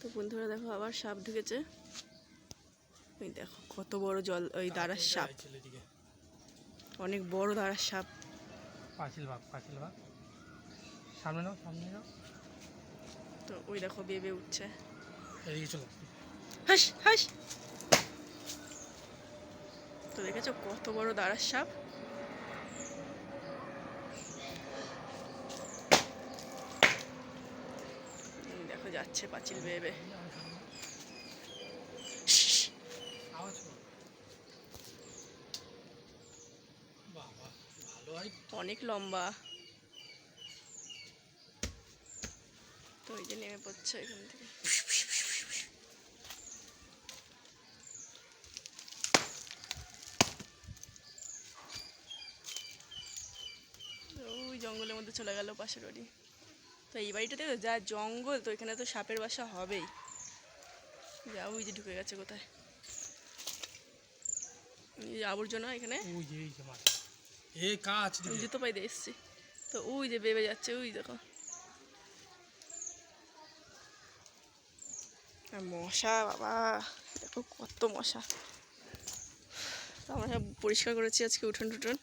তো বন্ধুরা দেখো আবার সাপ ঢুকেছে। ওই দেখো কত বড় জল ওই দাঁড়ার সাপ। অনেক বড় দাঁড়ার সাপ। পাঁচিল ভাগ পাঁচিল ভাগ সামনে নাও সামনে নাও। তো ওই দেখো বেবে উঠছে। এদিকে চলো। হাস হাস। তো দেখেছ কত বড় দাঁড়ার সাপ এই দেখো যাচ্ছে পাঁচিল বেয়ে অনেক লম্বা। তো ওই যে নেমে পড়ছে এখান থেকে। ওই জঙ্গলের মধ্যে চলে গেল পাশের বাড়ি। তো এই বাড়িটাতে তো যা জঙ্গল তো এখানে তো সাপের বাসা হবেই। যা ওই যে ঢুকে গেছে কোথায়? আবর্জনা এখানে। জুতো পাই দিয়ে এসছি। তো ওই যে বেবে যাচ্ছে ওই দেখো। আর মশা বাবা দেখো কত মশা। তো আমরা সব পরিষ্কার করেছি আজকে উঠোন টুঠোন